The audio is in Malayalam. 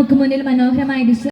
നമുക്ക് മുന്നിൽ മനോഹരമായ ഡിസ്